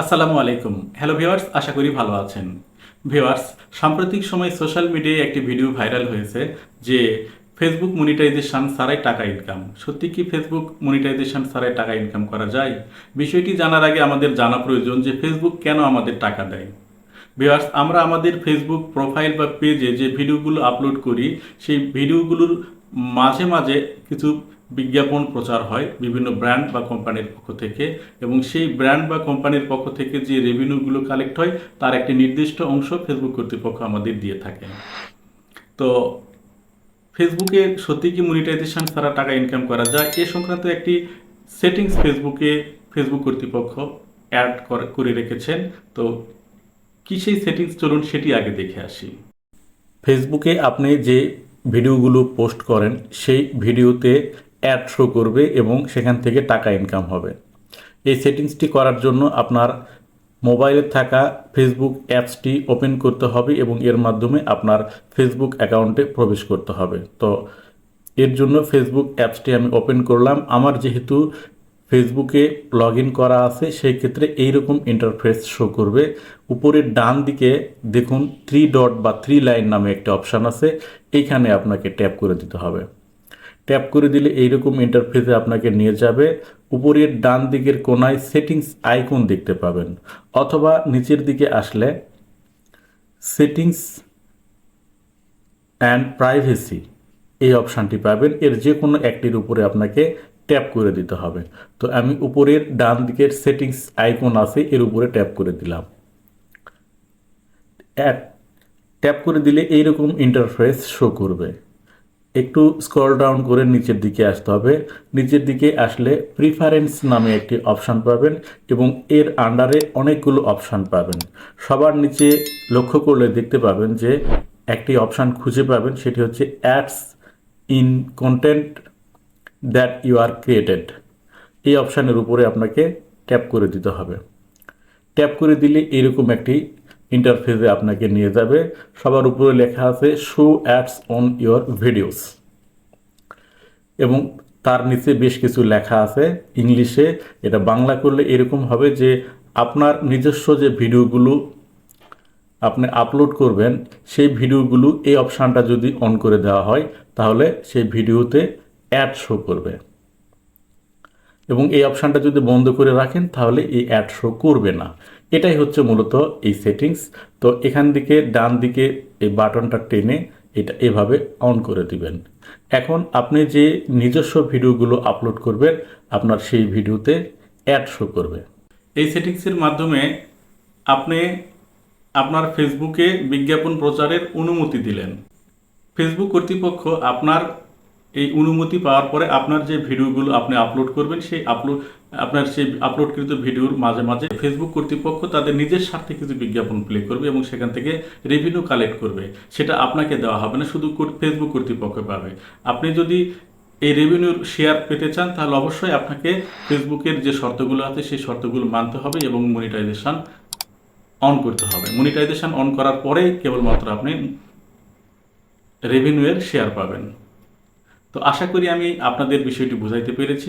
আসসালামু আলাইকুম। Hello viewers আশা করি ভালো আছেন। ভিওয়ার্স সাম্প্রতিক সময় সোশ্যাল মিডিয়ায় একটি ভিডিও ভাইরাল হয়েছে যে ফেসবুক মনিটাইজেশন ছাড়াই টাকা ইনকাম সত্যি কি ফেসবুক মনিটাইজেশন ছাড়াই টাকা ইনকাম করা যায়? বিষয়টি জানার আগে আমাদের জানা প্রয়োজন যে ফেসবুক কেন আমাদের টাকা দেয়। ভিওয়ার্স আমরা আমাদের ফেসবুক প্রোফাইল বা পেজে যে ভিডিওগুলো আপলোড করি, সেই ভিডিওগুলোর মাঝে মাঝে কিছু বিজ্ঞাপন প্রচার হয় বিভিন্ন ব্র্যান্ড বা কোম্পানির পক্ষ থেকে এবং সেই ব্র্যান্ড বা কোম্পানির পক্ষ থেকে যে রেভিনিউগুলো কালেক্ট হয়, তার একটি নির্দিষ্ট অংশ ফেসবুক কর্তৃপক্ষ আমাদের দিয়ে থাকে। তো ফেসবুকে সত্যি কি মনিটাইজেশন ছাড়া টাকা ইনকাম করা যায়? এ সংক্রান্ত একটি সেটিংস ফেসবুকে ফেসবুক কর্তৃপক্ষ অ্যাড করে রেখেছেন। তো কি সেই সেটিংস চলুন সেটি আগে দেখে আসি। ফেসবুকে আপনি যে ভিডিওগুলো পোস্ট করেন, সেই ভিডিওতে অ্যাড শো করবে এবং সেখান থেকে টাকা ইনকাম হবে। এই সেটিংসটি করার জন্য আপনার মোবাইলে থাকা ফেসবুক অ্যাপসটি ওপেন করতে হবে এবং এর মাধ্যমে আপনার ফেসবুক অ্যাকাউন্টে প্রবেশ করতে হবে। তো এর জন্য ফেসবুক অ্যাপসটি আমি ওপেন করলাম। আমার যেহেতু ফেসবুকে লগ ইন করা আছে, সেই ক্ষেত্রে এইরকম ইন্টারফেস শো করবে। উপরের ডান দিকে দেখুন থ্রি ডট বা থ্রি লাইন নামে একটা অপশান আছে এইখানে আপনাকে ট্যাপ করে দিতে হবে। ট্যাপ করে দিলে এইরকম ইন্টারফেসে আপনাকে নিয়ে যাবে। উপরের ডান দিকের কোনায় সেটিংস আইকন দেখতে পাবেন, অথবা নিচের দিকে আসলে সেটিংস অ্যান্ড প্রাইভেসি এই অপশানটি পাবেন। এর যে কোনো একটির উপরে আপনাকে ট্যাপ করে দিতে হবে। তো আমি উপরের ডান দিকের সেটিংস আইকন আছে, এর উপরে ট্যাপ করে দিলাম। এক ট্যাপ করে দিলে এইরকম ইন্টারফেস শো করবে। একটু স্ক্রল ডাউন করে নিচের দিকে আসতে হবে। নিচের দিকে আসলে প্রিফারেন্স নামে একটি অপশান পাবেন এবং এর আন্ডারে অনেকগুলো অপশান পাবেন। সবার নিচে লক্ষ্য করলে দেখতে পাবেন যে একটি অপশান খুঁজে পাবেন, সেটি হচ্ছে ads in content that you are created এই অপশানের উপরে আপনাকে ট্যাপ করে দিতে হবে। ট্যাপ করে দিলে এরকম একটি ইন্টারফেসে আপনাকে নিয়ে যাবে। সবার উপরে লেখা আছে show ads on your videos এবং তার নিচে বেশ কিছু লেখা আছে ইংলিশে। এটা বাংলা করলে এরকম হবে যে, আপনার নিজস্ব যে ভিডিওগুলো আপনি আপলোড করবেন, সেই ভিডিওগুলো এই অপশানটা যদি অন করে দেওয়া হয়, তাহলে সেই ভিডিওতে অ্যাড শো করবে। এবং এই অপশানটা যদি বন্ধ করে রাখেন, তাহলে এই অ্যাড শো করবে না। এটাই হচ্ছে মূলত এই সেটিংস তো এখান দিকে, ডান দিকে এই বাটনটা টেনে এটা এভাবে অন করে দিবেন। এখন আপনি যে নিজস্ব ভিডিওগুলো আপলোড করবেন, আপনার সেই ভিডিওতে অ্যাড শো করবে। এই সেটিংসের মাধ্যমে আপনি আপনার ফেসবুকে বিজ্ঞাপন প্রচারের অনুমতি দিলেন। ফেসবুক কর্তৃপক্ষ আপনার এই অনুমতি পাওয়ার পরে আপনার যে ভিডিওগুলো আপনি আপলোড করবেন, সেই আপলোড আপনার সেই আপলোডকৃত ভিডিওর মাঝে মাঝে ফেসবুক কর্তৃপক্ষ তাদের নিজের স্বার্থে কিছু বিজ্ঞাপন প্লে করবে এবং সেখান থেকে রেভিনিউ কালেক্ট করবে। সেটা আপনাকে দেওয়া হবে না, শুধু ফেসবুক কর্তৃপক্ষ পাবে। আপনি যদি এই রেভিনিউর শেয়ার পেতে চান, তাহলে অবশ্যই আপনাকে ফেসবুকের যে শর্তগুলো আছে, সেই শর্তগুলো মানতে হবে এবং মনিটাইজেশন অন করতে হবে। মনিটাইজেশন অন করার পরেই কেবলমাত্র আপনি রেভিনিউয়ের শেয়ার পাবেন। তো আশা করি আমি আপনাদের বিষয়টি বুঝাইতে পেরেছি।